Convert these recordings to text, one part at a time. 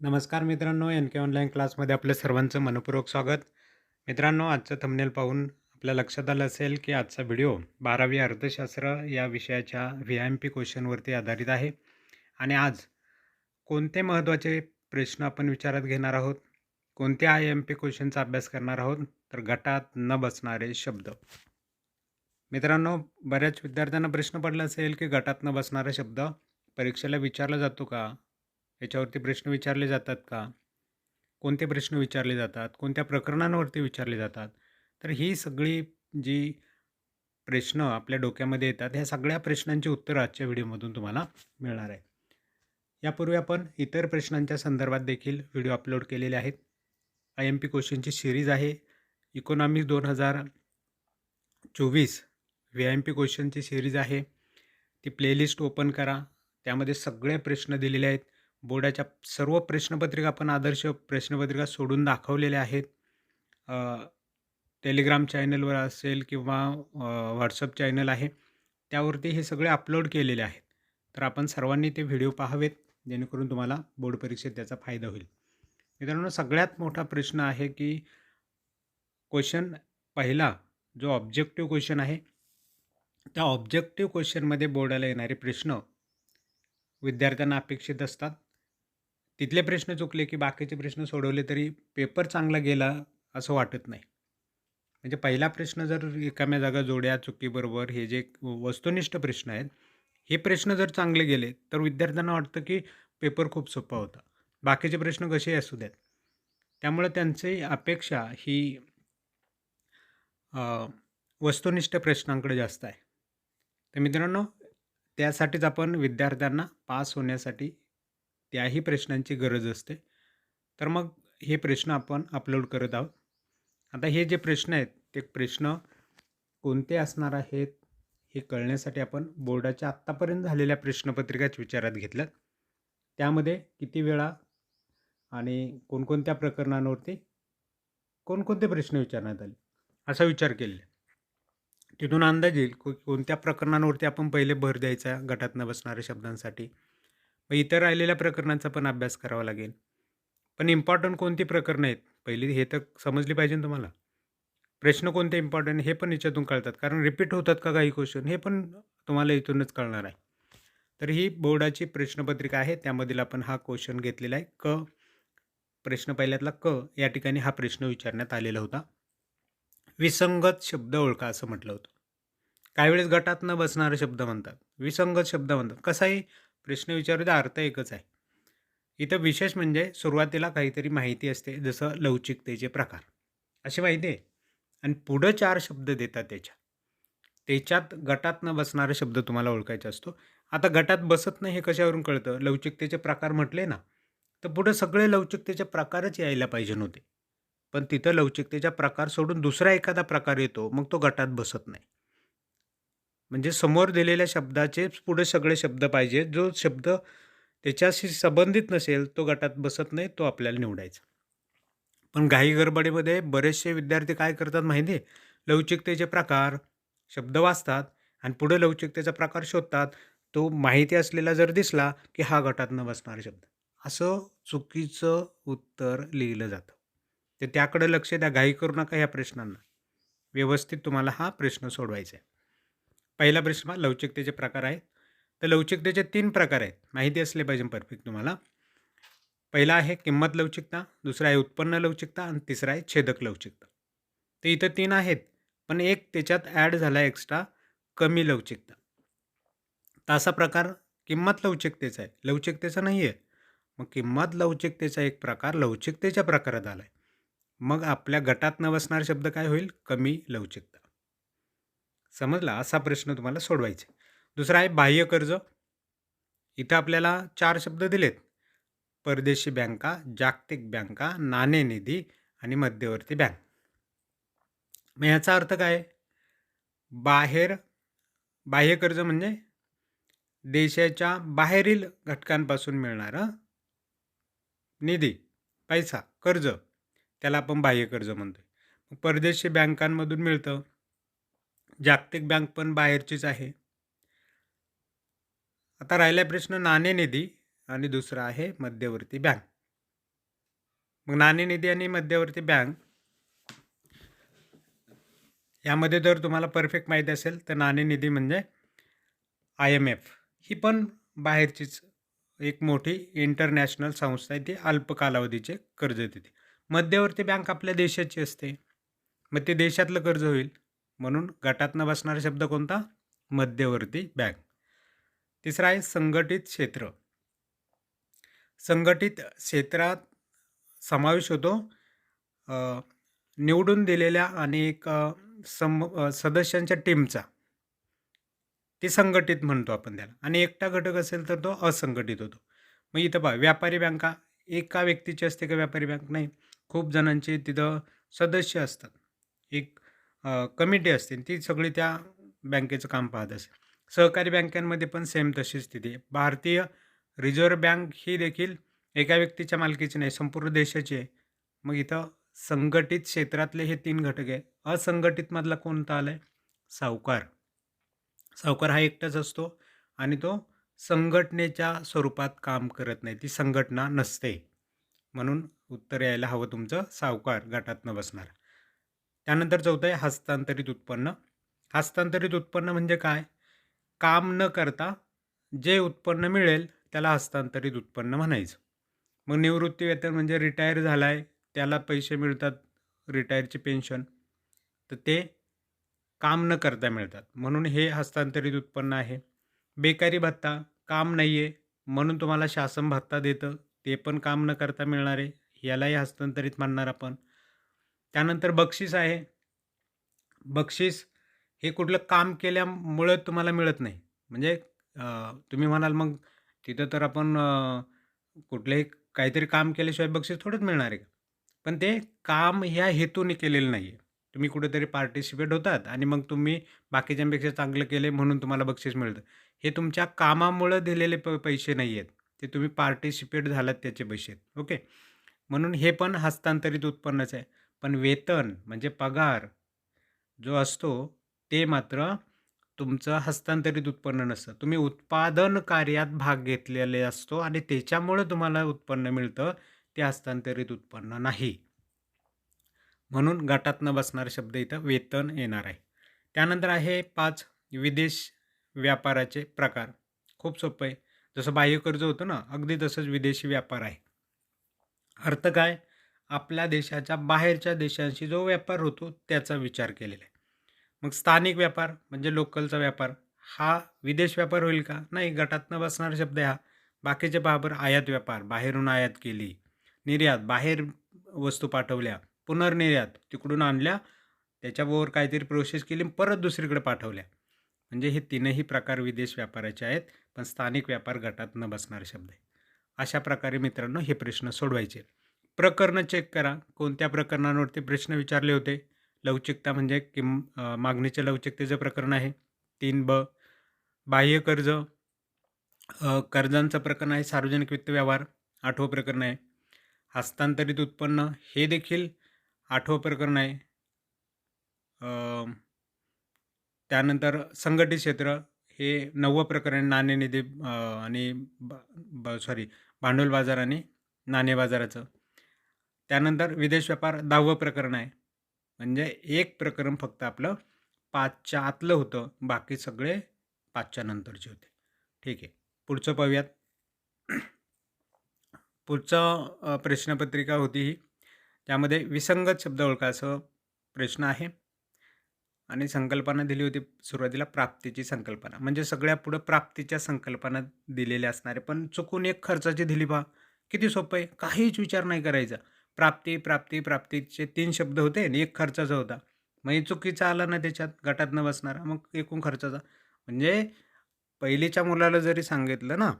नमस्कार मित्रांनो एन के ऑनलाईन क्लासमध्ये आपल्या सर्वांचं मनपूर्वक स्वागत. मित्रांनो आजचं थंबनेल पाहून आपल्या लक्षात आलं असेल की आजचा व्हिडिओ बारावी अर्थशास्त्र या विषयाच्या व्ही एम पी क्वेश्चनवरती आधारित आहे. आणि आज कोणते महत्त्वाचे प्रश्न आपण विचारात घेणार आहोत? कोणत्या आय एम पी क्वेश्चनचा अभ्यास करणार आहोत? तर गटात न बसणारे शब्द. मित्रांनो बऱ्याच विद्यार्थ्यांना प्रश्न पडला असेल की गटात न बसणारा शब्द. परीक्षेला विचारला जातो का? याच्यावरती प्रश्न विचारले जातात का? कोणते प्रश्न विचारले जातात? कोणत्या प्रकरणांवरती विचारले जातात? तर ही सगळी जी प्रश्न आपल्या डोक्यामध्ये येतात ह्या सगळ्या प्रश्नांची उत्तरं आजच्या व्हिडिओमधून तुम्हाला मिळणार आहे. यापूर्वी आपण इतर प्रश्नांच्या संदर्भात देखील व्हिडिओ अपलोड केलेले आहेत. आय एम पी क्वेश्चनची सिरीज आहे. इकॉनॉमिक्स दोन हजार चोवीस व्ही एम पी क्वेश्चनची सिरीज आहे. ती प्लेलिस्ट ओपन करा. त्यामध्ये सगळे प्रश्न दिलेले आहेत. बोर्डाच्या सर्व प्रश्नपत्रिका आपण आदर्श प्रश्नपत्रिका सोडून दाखवलेल्या आहेत. टेलिग्राम चॅनलवर असेल किंवा व्हॉट्सअप चॅनल आहे त्यावरती हे सगळे अपलोड केलेले आहेत. तर आपण सर्वांनी ते व्हिडिओ पाहावेत जेणेकरून तुम्हाला बोर्ड परीक्षेत त्याचा फायदा होईल. मित्रांनो सगळ्यात मोठा प्रश्न आहे की क्वेश्चन पहिला जो ऑब्जेक्टिव्ह क्वेश्चन आहे त्या ऑब्जेक्टिव्ह क्वेश्चनमध्ये बोर्डाला येणारे प्रश्न विद्यार्थ्यांना अपेक्षित असतात. तिथले प्रश्न चुकले की बाकीचे प्रश्न सोडवले तरी पेपर चांगला गेला असं वाटत नाही. म्हणजे पहिला प्रश्न जर रिकाम्या जागा जोड्या चुकीबरोबर हे जे वस्तुनिष्ठ प्रश्न आहेत हे प्रश्न जर चांगले गेले तर विद्यार्थ्यांना वाटतं की पेपर खूप सोपा होता. बाकीचे प्रश्न कसे असू द्यात त्यामुळे त्यांची अपेक्षा ही वस्तुनिष्ठ प्रश्नांकडे जास्त आहे. तर मित्रांनो त्यासाठीच आपण विद्यार्थ्यांना पास होण्यासाठी त्याही प्रश्नांची गरज असते. तर मग हे प्रश्न आपण अपलोड करत आहोत. आता हे जे प्रश्न आहेत ते प्रश्न कोणते असणार आहेत हे कळण्यासाठी आपण बोर्डाच्या आत्तापर्यंत झालेल्या प्रश्नपत्रिकाच विचारात घेतल्यात त्यामध्ये किती वेळा आणि कोणकोणत्या प्रकरणांवरती कोणकोणते प्रश्न विचारण्यात आले असा विचार केलेला तिथून अंदाज येईल को कोणत्या प्रकरणांवरती आपण पहिले भर द्यायचा गटात न बसणाऱ्या शब्दांसाठी मग इतर राहिलेल्या प्रकरणांचा पण अभ्यास करावा लागेल. पण इम्पॉर्टंट कोणती प्रकरणं आहेत? पहिली हे तर समजली पाहिजे ना तुम्हाला. प्रश्न कोणते इम्पॉर्टंट हे पण याच्यातून कळतात. कारण रिपीट होतात का काही क्वेश्चन हे पण तुम्हाला इथूनच कळणार आहे. तर ही बोर्डाची प्रश्नपत्रिका आहे. त्यामधील आपण हा क्वेश्चन घेतलेला आहे. क प्रश्न पहिल्यातला क या ठिकाणी हा प्रश्न विचारण्यात आलेला होता. विसंगत शब्द ओळखा असं म्हटलं होतं. काही वेळेस गटात न बसणारे शब्द म्हणतात. विसंगत शब्द म्हणतात. कसाही प्रश्न विचारूचा अर्थ एकच आहे. इथं विशेष म्हणजे सुरुवातीला काहीतरी माहिती असते जसं लवचिकतेचे प्रकार. अशी माहिती आहे. आणि पुढं चार शब्द देतात त्याच्या त्याच्यात गटात न बसणारा शब्द तुम्हाला ओळखायचा असतो. आता गटात बसत नाही हे कशावरून कळतं? लवचिकतेचे प्रकार म्हटले ना तर पुढं सगळे लवचिकतेचे प्रकारच यायला पाहिजे नव्हते. पण तिथं लवचिकतेचा प्रकार सोडून दुसरा एखादा प्रकार येतो मग तो गटात बसत नाही. म्हणजे समोर दिलेल्या शब्दाचेच पुढे सगळे शब्द पाहिजे. जो शब्द त्याच्याशी संबंधित नसेल तो गटात बसत नाही तो आपल्याला निवडायचा. पण घाई गडबडीमध्ये बरेचसे विद्यार्थी काय करतात माहिती आहे? लवचिकतेचे प्रकार शब्द वाचतात आणि पुढे लवचिकतेचा प्रकार शोधतात. तो माहिती असलेला जर दिसला की हा गटात न बसणारा शब्द. असं चुकीचं उत्तर लिहिलं जातं. तर त्याकडे लक्ष द्या. घाई करू नका ह्या प्रश्नांना. व्यवस्थित तुम्हाला हा प्रश्न सोडवायचा आहे. पहिला प्रश्न लवचिकतेचे प्रकार आहेत. तर लवचिकतेचे तीन प्रकार आहेत. माहिती असले पाहिजे परफेक्ट तुम्हाला. पहिला आहे किंमत लवचिकता दुसरा आहे उत्पन्न लवचिकता आणि तिसरा आहे छेदक लवचिकता. तर इथं तीन आहेत पण एक त्याच्यात ॲड झाला एक्स्ट्रा कमी लवचिकता. तर असा प्रकार किंमत लवचिकतेचा आहे. लवचिकतेचा नाही आहे मग किंमत लवचिकतेचा एक प्रकार लवचिकतेच्या प्रकारात आला आहे मग आपल्या गटात न बसणारा शब्द काय होईल? कमी लवचिकता. समजला असा प्रश्न तुम्हाला सोडवायचा. दुसरा आहे बाह्य कर्ज. इथं आपल्याला चार शब्द दिलेत. परदेशी बँका जागतिक बँका नाणेनिधी आणि मध्यवर्ती बँक. मग ह्याचा अर्थ काय? बाहेर बाह्य कर्ज म्हणजे देशाच्या बाहेरील घटकांपासून मिळणारं निधी पैसा कर्ज. त्याला आपण बाह्य कर्ज म्हणतो परदेशी बँकांमधून मिळतं. जागतिक बँक पण बाहेरचीच आहे. आता राहिला प्रश्न नाणेनिधी आणि दुसरा आहे मध्यवर्ती बँक. मग नाणेनिधी आणि मध्यवर्ती बँक यामध्ये जर तुम्हाला परफेक्ट माहीत असेल तर नाणेनिधी म्हणजे आय एम एफ. ही पण बाहेरचीच एक मोठी इंटरनॅशनल संस्था आहे ती अल्प कालावधीचे कर्ज देते मध्यवर्ती बँक आपल्या देशाची असते. मग ते देशातलं कर्ज होईल. म्हणून गटातनं बसणारा शब्द कोणता? मध्यवर्ती बँक तिसरा आहे संघटित क्षेत्र. संघटित क्षेत्रात समावेश होतो. निवडून दिलेल्या आणि एक सम सदस्यांच्या टीमचा. ते संघटित म्हणतो आपण त्याला. आणि एकटा घटक असेल तर तो असंघटित होतो. मग इथं पहा व्यापारी बँका एका व्यक्तीची असते का व्यापारी बँक? नाही. खूप जणांचे तिथं सदस्य असतात. एक कमिटी असतील ती सगळी त्या बँकेचं काम पाहत असते. सहकारी बँकांमध्ये पण सेम तशी स्थिती. आहे भारतीय रिझर्व्ह बँक ही देखील एका व्यक्तीच्या मालकीची नाही संपूर्ण देशाची आहे. मग इथं संघटित क्षेत्रातले हे तीन घटक आहे. असंघटितमधला कोणता आला आहे सावकार. सावकार हा एकटाच असतो आणि तो संघटनेच्या स्वरूपात काम करत नाही. ती संघटना नसते. म्हणून उत्तर यायला हवं तुमचं सावकार गटातनं बसणार. त्यानंतर चौथं आहे हस्तांतरित उत्पन्न. हस्तांतरित उत्पन्न म्हणजे काय? काम न करता जे उत्पन्न मिळेल त्याला हस्तांतरित उत्पन्न म्हणायचं. मग निवृत्ती वेतन म्हणजे रिटायर झाला आहे त्याला पैसे मिळतात रिटायरची पेन्शन. तर ते काम न करता मिळतात. म्हणून हे हस्तांतरित उत्पन्न आहे. बेकारी भत्ता काम नाही आहे म्हणून तुम्हाला शासन भत्ता देतं ते पण काम न करता मिळणार आहे. यालाही हस्तांतरित मानणार आपण. त्यानंतर बक्षीस आहे. बक्षीस हे कुठलं काम केल्यामुळं तुम्हाला मिळत नाही. म्हणजे तुम्ही म्हणाल मग तिथं तर आपण कुठलंही काहीतरी काम केल्याशिवाय बक्षीस थोडंच मिळणार आहे पण ते काम ह्या हेतूने केलेलं नाही आहे तुम्ही कुठेतरी पार्टिसिपेट होतात आणि मग तुम्ही बाकीच्यांपेक्षा चांगलं केले म्हणून तुम्हाला बक्षीस मिळतं. हे तुमच्या कामामुळं दिलेले प पैसे नाही आहेत ते तुम्ही पार्टिसिपेट झालात त्याचे पैसे. आहेत ओके? म्हणून हे पण हस्तांतरित उत्पन्नच आहे. पण वेतन म्हणजे पगार जो असतो ते मात्र तुमचं हस्तांतरित उत्पन्न नसतं. तुम्ही उत्पादन कार्यात भाग घेतलेले असतो आणि त्याच्यामुळं तुम्हाला उत्पन्न मिळतं ते हस्तांतरित उत्पन्न नाही. म्हणून गटातनं बसणारा शब्द इथं वेतन येणार आहे. त्यानंतर आहे पाच विदेश व्यापाराचे प्रकार. खूप सोपं आहे. जसं बाह्य कर्ज होतं ना अगदी तसंच विदेशी व्यापार आहे. अर्थ काय? आपल्या देशाच्या बाहेरच्या देशांशी जो व्यापार होतो त्याचा विचार केलेला आहे. मग स्थानिक व्यापार म्हणजे लोकलचा व्यापार हा विदेश व्यापार होईल का? नाही गटातनं बसणारा शब्द हा. बाकीचे बाबर आयात व्यापार बाहेरून आयात केली निर्यात बाहेर वस्तू पाठवल्या पुनर्निर्यात तिकडून आणल्या त्याच्यावर काहीतरी प्रोसेस केली परत दुसरीकडे पाठवल्या. म्हणजे हे तीनही प्रकार विदेश व्यापाराचे आहेत पण स्थानिक व्यापार गटात न बसणारे शब्द आहे. अशा प्रकारे मित्रांनो हे प्रश्न सोडवायचे. प्रकरणं चेक करा. कोणत्या प्रकरणांवरती प्रश्न विचारले होते? लवचिकता म्हणजे किम मागणीचे मागणीच्या लवचिकतेचं प्रकरण आहे. तीन ब बाह्य कर्ज. कर्जांचं प्रकरण आहे सार्वजनिक वित्त व्यवहार. आठवं प्रकरण आहे. हस्तांतरित उत्पन्न हे देखील आठवं प्रकरण आहे. त्यानंतर संघटित क्षेत्र हे नववं प्रकरण आहे नाणेनिधी आणि ब सॉरी भांडवल बाजार आणि नाणे बाजाराचं. त्यानंतर विदेश व्यापार दहावं प्रकरण आहे. म्हणजे एक प्रकरण फक्त आपलं पाचच्या आतलं होतं. बाकी सगळे पाचच्या नंतरचे होते. ठीक आहे. पुढचं पाहूयात. पुढचं प्रश्नपत्रिका होती ही. त्यामध्ये विसंगत शब्द ओळखा असं प्रश्न आहे. आणि संकल्पना दिली होती सुरुवातीला प्राप्तीची संकल्पना. म्हणजे सगळ्या पुढं प्राप्तीच्या संकल्पना दिलेल्या असणारे. पण चुकून एक खर्चाची दिली बा. किती सोपं आहे. काहीच विचार नाही करायचा. प्राप्ती प्राप्ती प्राप्तीचे तीन शब्द होते आणि एक खर्चाचा होता. मग हे चुकीचा आला ना त्याच्यात? गटात न बसणारा. मग एकूण खर्चाचा. म्हणजे पहिलीच्या मुलाला जरी सांगितलं ना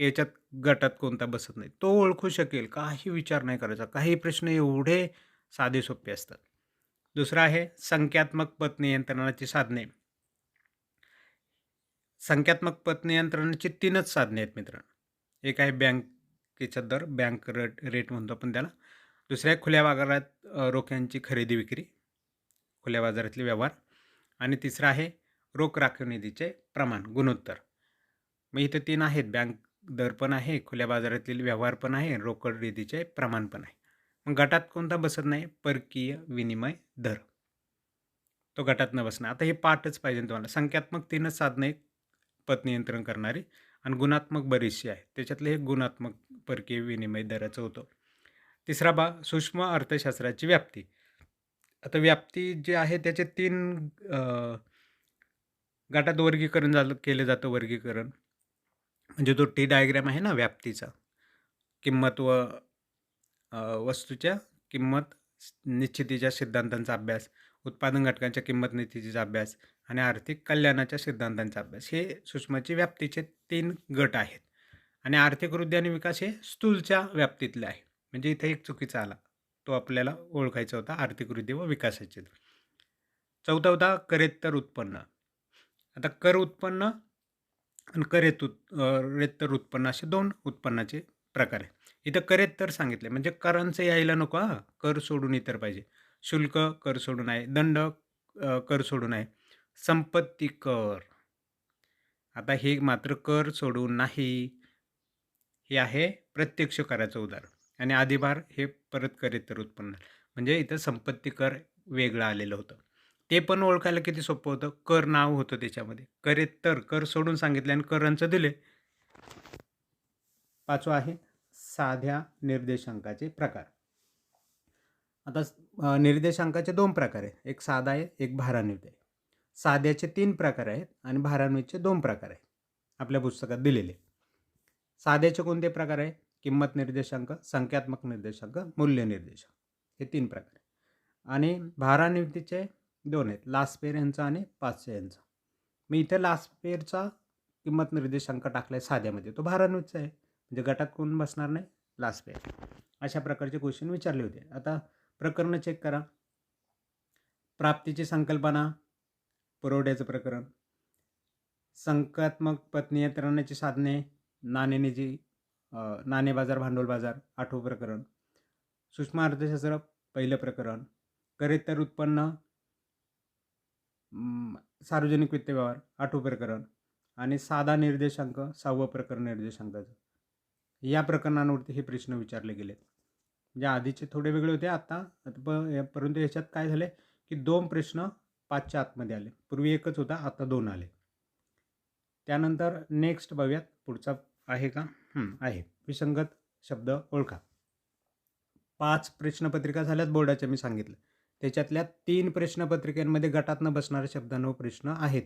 याच्यात गटात कोणता बसत नाही तो ओळखू शकेल. काही विचार नाही करायचा. काही प्रश्न एवढे साधे सोपे असतात. दुसरा आहे संख्यात्मक पत नियंत्रणाची साधने. संख्यात्मक पत नियंत्रणाची तीनच साधने आहेत मित्रांनो. एक आहे बँक बँकेचा दर बँक रेट रेट म्हणतो आपण त्याला. दुसऱ्या खुल्या बाजारात रोख्यांची खरेदी विक्री खुल्या बाजारातले व्यवहार. आणि तिसरं आहे रोख राखीव निधीचे प्रमाण गुणोत्तर. मग इथं तीन आहेत. बँक दर पण आहे खुल्या बाजारातील व्यवहार पण आहे रोकड निधीचे प्रमाण पण आहे. मग गटात कोणता बसत नाही? परकीय विनिमय दर. तो गटात न बसणार आता हे पाठच पाहिजे तुम्हाला. संख्यात्मक तीनच साधने पत नियंत्रण करणारी आणि गुणात्मक बरीचशी आहे. त्याच्यातलं हे गुणात्मक परकीय विनिमय दराचं होतं. तिसरा भाग सूक्ष्म अर्थशास्त्राची व्याप्ती. आता व्याप्ती जे आहे त्याचे तीन गटात वर्गीकरण झालं केलं जातं वर्गीकरण. म्हणजे तो टी डायग्रॅम आहे ना व्याप्तीचा. किंमत व वस्तूच्या किंमत निश्चितीच्या सिद्धांतांचा अभ्यास उत्पादन घटकांच्या किंमत निश्चितीचा अभ्यास आणि आर्थिक कल्याणाच्या सिद्धांतांचा अभ्यास. हे सूक्ष्मची व्याप्तीचे तीन गट आहेत. आणि आर्थिक वृद्धी आणि विकास हे स्थूलच्या व्याप्तीतले आहे. म्हणजे इथे एक चुकीचा आला. तो आपल्याला ओळखायचा होता आर्थिक वृद्धी व विकासाचे. चौथा होता करेत्तर उत्पन्न. आता कर उत्पन्न आणि करेत उत् रेत्तर उत्पन्न असे दोन उत्पन्नाचे प्रकार आहे इथं करेत्तर सांगितले. म्हणजे करांचं यायला नको हा. कर सोडून इतर पाहिजे. शुल्क कर सोडून आहे. दंड कर सोडून आहे. संपत्ती कर. आता हे मात्र कर सोडून नाही. हे आहे प्रत्यक्ष कराचं उदाहरण. आणि आधीभार हे परत करेतर उत्पन्न. म्हणजे इथं संपत्ती कर वेगळं आलेलं होतं. ते पण ओळखायला किती सोपं होतं? कर नाव होतं त्याच्यामध्ये. करेतर कर सोडून सांगितले आणि करांचं दिले. पाचवा आहे साध्या निर्देशांकाचे प्रकार. आता निर्देशांकाचे दोन प्रकार आहेत. एक साधा आहे एक भारानिर्देश. साध्याचे तीन प्रकार आहेत आणि भारान्वितचे दोन प्रकार आहेत. आपल्या पुस्तकात दिलेले. साध्याचे कोणते प्रकार आहे किंमत निर्देशांक संख्यात्मक निर्देशांक मूल्य निर्देशांक. हे तीन प्रकार आणि भारान्वितीचे दोन आहेत. लास्पेर यांचा आणि पाचशे यांचा. मी इथे लास्पेरचा किंमत निर्देशांक टाकला आहे साध्यामध्ये. तो भारान्वितचा आहे. म्हणजे गटात कोण बसणार नाही? लास्पेर अशा प्रकारचे क्वेश्चन विचारले होते. आता प्रकरणं चेक करा. प्राप्तीची संकल्पना पुरवठ्याचं प्रकरण. संख्यात्मक पतनियंत्रणाची साधने नाणेनिधी नाणे बाजार भांडवल बाजार आठवं प्रकरण. सूक्ष्म अर्थशास्त्र पहिलं प्रकरण. करेतर उत्पन्न सार्वजनिक वित्त व्यवहार आठवं प्रकरण. आणि साधा निर्देशांक सहावं प्रकरण निर्देशांकाचं. या प्रकरणांवरती हे प्रश्न विचारले गेलेत. म्हणजे आधीचे थोडे वेगळे होते आत्ता परंतु याच्यात काय झाले की दोन प्रश्न पाचच्या आतमध्ये आले. पूर्वी एकच होता आता दोन आले. त्यानंतर नेक्स्ट बघूयात पुढचा आहे का? आहे. विसंगत शब्द ओळखा. पाच प्रश्नपत्रिका झाल्यात बोर्डाच्या मी सांगितलं. त्याच्यातल्या तीन प्रश्नपत्रिकांमध्ये गटातनं बसणारे शब्दांवर प्रश्न आहेत.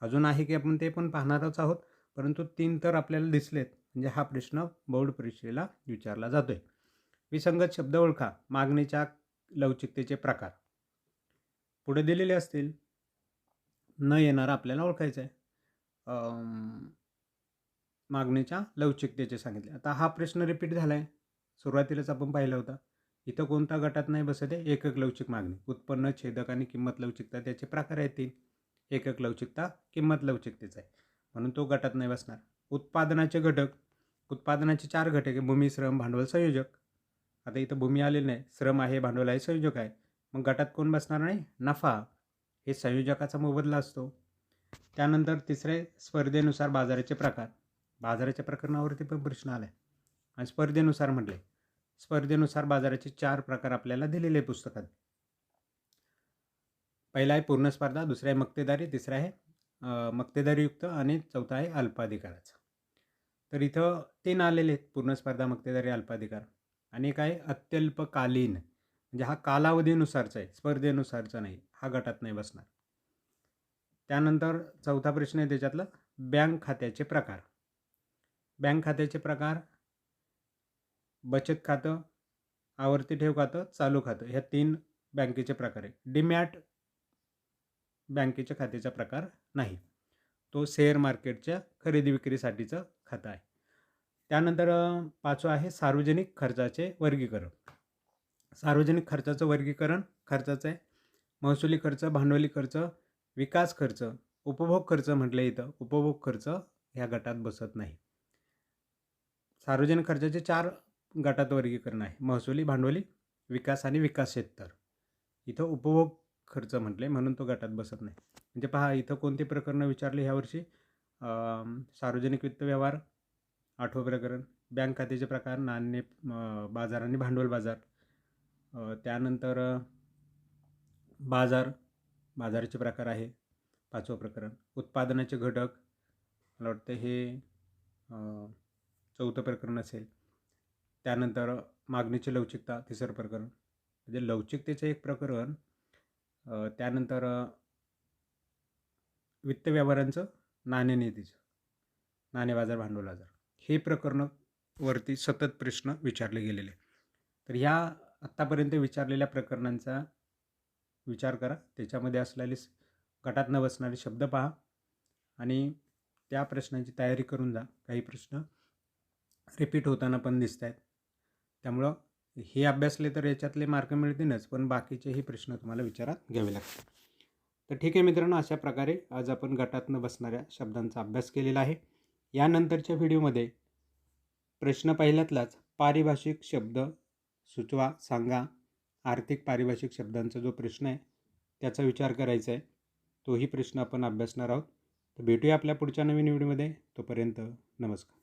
अजून आहे की आपण ते पण पाहणारच आहोत परंतु तीन तर आपल्याला दिसलेत. म्हणजे हा प्रश्न बोर्ड परीक्षेला विचारला जातोय. विसंगत शब्द ओळखा. मागणीच्या लवचिकतेचे प्रकार. पुढे दिलेले असतील. न येणार आपल्याला ओळखायचं आहे मागणीच्या लवचिकतेचे सांगितले. आता हा प्रश्न रिपीट झाला आहे सुरुवातीलाच आपण पाहिला होता. इथं कोणता गटात नाही बसत आहे? एकक लवचिक मागणी. उत्पन्न छेदक आणि किंमत लवचिकता त्याचे प्रकार आहेत तीन. एकक लवचिकता किंमत लवचिकतेचा आहे. म्हणून तो गटात नाही बसणार. उत्पादनाचे घटक. उत्पादनाचे चार घटक आहे. भूमी श्रम भांडवल संयोजक. आता इथं भूमी आलेली नाही. श्रम आहे भांडवल आहे संयोजक आहे. मग गटात कोण बसणार नाही नफा हे संयोजकाचा मोबदला असतो. त्यानंतर तिसरे स्पर्धेनुसार बाजाराचे प्रकार. बाजाराच्या प्रकरणावरती पण प्रश्न आला आहे आणि स्पर्धेनुसार म्हटले स्पर्धेनुसार बाजाराचे चार प्रकार आपल्याला दिलेले पुस्तकात. पहिला आहे पूर्ण स्पर्धा दुसरा आहे मक्तेदारी तिसरा आहे मक्तेदारीयुक्त आणि चौथा आहे अल्पाधिकाराचा. तर इथं तीन आलेले आहेत पूर्ण स्पर्धा मक्तेदारी अल्पाधिकार. आणि एक आहे अत्यल्पकालीन. म्हणजे हा कालावधीनुसारचा आहे स्पर्धेनुसारचा नाही हा गटात नाही बसणार. त्यानंतर चौथा प्रश्न आहे त्याच्यातलं बँक खात्याचे प्रकार. बँक खात्याचे प्रकार बचत खातं आवर्ती ठेव खातं चालू खातं ह्या तीन बँकेचे प्रकार आहे डिमॅट बँकेच्या खात्याचा प्रकार नाही. तो शेअर मार्केटच्या खरेदी विक्रीसाठीचं खातं आहे. त्यानंतर पाचवं आहे सार्वजनिक खर्चाचे वर्गीकरण. सार्वजनिक खर्चाचं वर्गीकरण खर्चाचं आहे. महसुली खर्च भांडवली खर्च विकास खर्च उपभोग खर्च म्हटलं इथं. उपभोग खर्च ह्या गटात बसत नाही. सार्वजनिक खर्चाचे चार गटात वर्गीकरण आहे. महसुली भांडवली विकास आणि विकास क्षेत्र. इथं उपभोग खर्च म्हटले म्हणून तो गटात बसत नाही. म्हणजे पहा इथं कोणते प्रकरणं विचारले ह्यावर्षी सार्वजनिक वित्त व्यवहार आठवं प्रकरण बँक खात्याचे प्रकार नाणे बाजार आणि भांडवल बाजार. त्यानंतर बाजार बाजाराचे प्रकार आहे. पाचवं प्रकरण उत्पादनाचे घटक. मला वाटतं हे चौथं प्रकरण असेल. त्यानंतर मागणीची लवचिकता तिसरं प्रकरण. म्हणजे लवचिकतेचं एक प्रकरण त्यानंतर वित्त व्यवहारांचं नाणेनिधीचं नाणे बाजार भांडवल बाजार. हे प्रकरणं वरती सतत प्रश्न विचारले गेलेले. तर ह्या आत्तापर्यंत विचारलेल्या प्रकरणांचा विचार करा. त्याच्यामध्ये असलेले गटात न बसणारे शब्द पहा आणि त्या प्रश्नांची तयारी करून जा. काही प्रश्न रिपीट होताना पण दिसत आहेत त्यामुळं हे अभ्यासले तर याच्यातले मार्क मिळतीलच पण बाकीचेही प्रश्न तुम्हाला विचारात घ्यावे लागतील. तर ठीक आहे मित्रांनो अशा प्रकारे आज आपण गटातनं बसणाऱ्या शब्दांचा अभ्यास केलेला आहे. यानंतरच्या व्हिडिओमध्ये प्रश्न पहिल्यातलाच पारिभाषिक शब्द सुचवा सांगा. आर्थिक पारिभाषिक शब्दांचा जो प्रश्न आहे त्याचा विचार करायचा आहे तोही प्रश्न आपण अभ्यासणार आहोत. तर भेटूया आपल्या पुढच्या नवीन व्हिडिओमध्ये. तोपर्यंत नमस्कार.